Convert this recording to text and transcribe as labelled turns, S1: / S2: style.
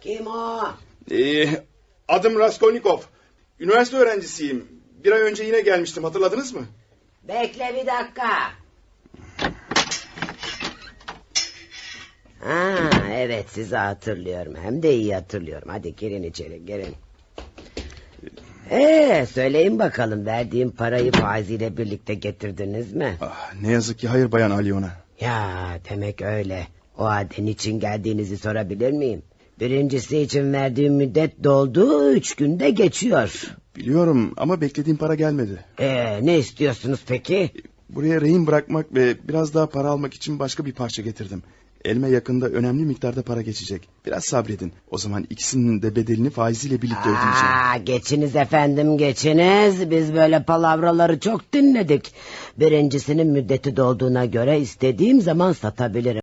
S1: Kim o?
S2: Ee, adım Raskolnikov. Üniversite öğrencisiyim. Bir ay önce yine gelmiştim hatırladınız mı?
S1: Bekle bir dakika. Ha, evet sizi hatırlıyorum. Hem de iyi hatırlıyorum. Hadi girin içeri girin. Ee, söyleyin bakalım verdiğim parayı faiziyle birlikte getirdiniz mi?
S2: Ah, ne yazık ki hayır bayan Alyona.
S1: Ya demek öyle. O halde niçin geldiğinizi sorabilir miyim? Birincisi için verdiğim müddet doldu, üç günde geçiyor.
S2: Biliyorum ama beklediğim para gelmedi.
S1: Ee, ne istiyorsunuz peki?
S2: Buraya rehin bırakmak ve biraz daha para almak için başka bir parça getirdim. Elime yakında önemli miktarda para geçecek. Biraz sabredin. O zaman ikisinin de bedelini faiziyle birlikte ödeyeceğim.
S1: Aa, geçiniz efendim geçiniz. Biz böyle palavraları çok dinledik. Birincisinin müddeti dolduğuna göre istediğim zaman satabilirim.